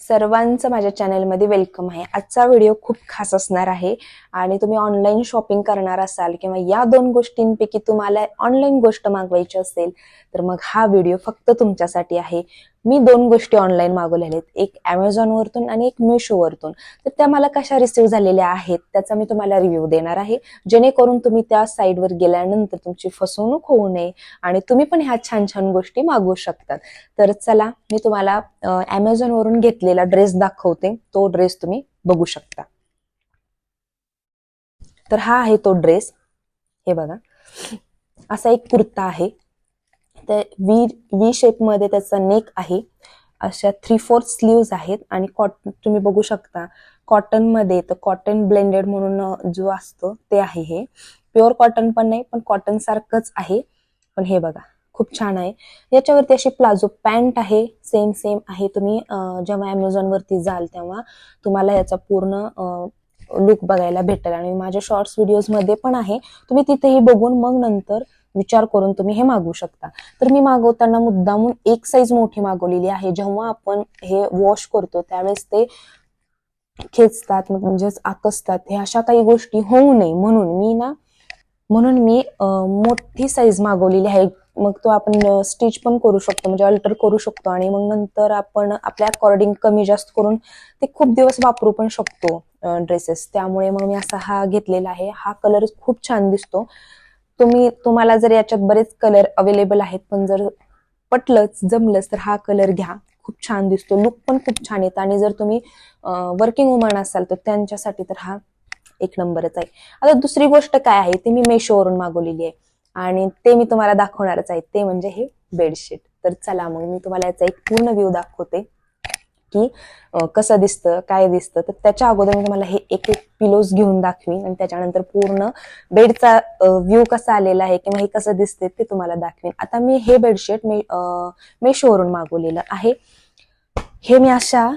सर्वांचं माझ्या चॅनेलमध्ये वेलकम आहे. आजचा व्हिडिओ खूप खास असणार आहे आणि तुम्ही ऑनलाईन शॉपिंग करणार असाल किंवा या दोन गोष्टींपैकी तुम्हाला ऑनलाईन गोष्ट मागवायची असेल तर मग हा व्हिडिओ फक्त तुमच्यासाठी आहे. मी दोन गोष्टी ऑनलाईन मागवलेल्या आहेत. एक Amazon वरतून आणि एक मिशोवरतून तर त्या मला कशा रिसीव्ह झालेल्या आहेत त्याचा मी तुम्हाला रिव्ह्यू देणार आहे. जेणेकरून तुम्ही त्या साईडवर गेल्यानंतर तुमची फसवणूक होऊ नये आणि तुम्ही पण ह्या छान छान गोष्टी मागवू शकतात. तर चला मी तुम्हाला अमेझॉन वरून घेतलेला ड्रेस दाखवते. तो ड्रेस तुम्ही बघू शकता. तर हा आहे तो ड्रेस हे बघा. असा एक कुर्ता आहे. तर वी वी शेपमध्ये त्याचा नेक आहे. अशा थ्री फोर्थ स्लीव्ज आहेत आणि कॉटन तुम्ही बघू शकता कॉटनमध्ये तर कॉटन ब्लेंडेड म्हणून जो असतो ते आहे हे. प्युअर कॉटन पण नाही पण कॉटन सारखंच आहे. पण हे बघा खूप छान आहे. याच्यावरती अशी प्लाझो पॅन्ट आहे सेम सेम आहे तुम्ही जेव्हा अमेझॉनवरती जाल तेव्हा तुम्हाला याचा पूर्ण लुक बघायला भेटेल. आणि माझ्या शॉर्ट्स व्हिडिओजमध्ये पण आहे. तुम्ही तिथेही बघून मग नंतर विचार करून तुम्ही हे मागवू शकता. तर मी मागवताना मुद्दामून एक साईज मोठी मागवलेली आहे. जेव्हा आपण हे वॉश करतो त्यावेळेस ते खेचतात मग म्हणजेच आकसतात. हे अशा काही गोष्टी होऊ नये म्हणून मी ना म्हणून मी मोठी साईज मागवलेली आहे. मग तो आपण स्टिच पण करू शकतो म्हणजे अल्टर करू शकतो आणि मग नंतर आपण आपल्या अकॉर्डिंग कमी जास्त करून ते खूप दिवस वापरू पण शकतो ड्रेसेस त्यामुळे मग मी असा हा घेतलेला आहे. हा कलर खूप छान दिसतो. तुम्ही तुम्हाला जर याच्यात बरेच कलर अवेलेबल आहेत पण जर पटलंच जमलंच तर हा कलर घ्या. खूप छान दिसतो. लुक पण खूप छान येतो. आणि जर तुम्ही वर्किंग वुमन असाल तर त्यांच्यासाठी तर हा एक नंबरच आहे. आता दुसरी गोष्ट काय आहे ती मी मेशोवरून मागवलेली आहे. आणि ते मी तुम्हाला दाखवणारच आहे. ते म्हणजे हे बेडशीट. तर चला मग मी तुम्हाला याचा एक पूर्ण व्ह्यू दाखवते. की कसं दिसतं काय दिसतं. तर त्याच्या अगोदर मी तुम्हाला हे एक एक पिलोज घेऊन दाखवीन आणि त्याच्यानंतर पूर्ण बेडचा व्ह्यू कसा आलेला आहे किंवा हे कसं दिसते ते तुम्हाला दाखवीन. आता मी हे बेडशीट मी मेशोवरून मागवलेलं आहे. हे मी अशा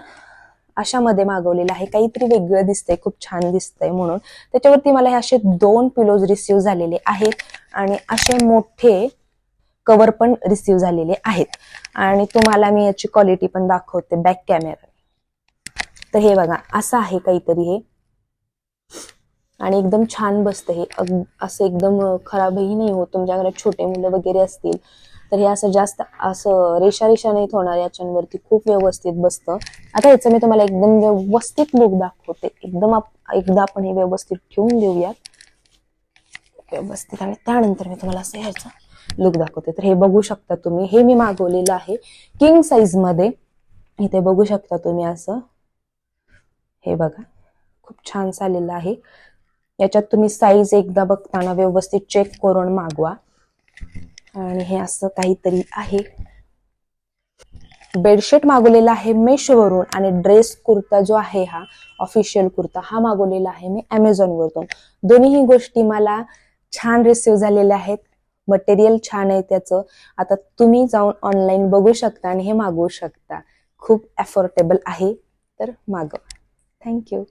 अशामध्ये मागवलेलं आहे. काहीतरी वेगळं दिसतंय खूप छान दिसतंय म्हणून. त्याच्यावरती मला हे असे दोन पिलोज रिसिव्ह झालेले आहेत आणि असे मोठे कवर पण रिसिव्ह झालेले आहेत. आणि तुम्हाला मी याची क्वालिटी पण दाखवते बॅक कॅमेरा तर हे बघा असं आहे काहीतरी हे. आणि एकदम छान बसतं हे. असं एकदम खराबही नाही होत. तुमच्या घरात छोटे मुलं वगैरे असतील तर हे असं जास्त असं रेषा रेषा नाहीत होणार याच्यांवरती. खूप व्यवस्थित बसतं. आता याचं मी तुम्हाला एकदम व्यवस्थित लुक दाखवते. एकदम आप- एकदा आपण हे व्यवस्थित ठेवून देऊयात. व्यवस्थित. आणि त्यानंतर मी तुम्हाला असं ह्याचा लुक दाखवते. तर हे बघू शकता तुम्ही. हे मी मागवलेलं आहे किंग साईजमध्ये. इथे बघू शकता तुम्ही असं. हे बघा. खूप छान चाललेलं आहे. याच्यात तुम्ही साईज एकदा बघताना व्यवस्थित चेक करून मागवा. आणि हे असं काहीतरी आहे. बेडशीट मागवलेला आहे मेशोवरून आणि ड्रेस कुर्ता जो आहे हा ऑफिशियल कुर्ता हा मागवलेला आहे मी Amazon दोन्हीही गोष्टी मला छान रिसिव्ह झालेल्या आहेत. मटेरियल छान आहे त्याचं. आता तुम्ही जाऊन ऑनलाईन बघू शकता आणि हे मागवू शकता. खूप अफोर्डेबल आहे. तर मागवा. थँक्यू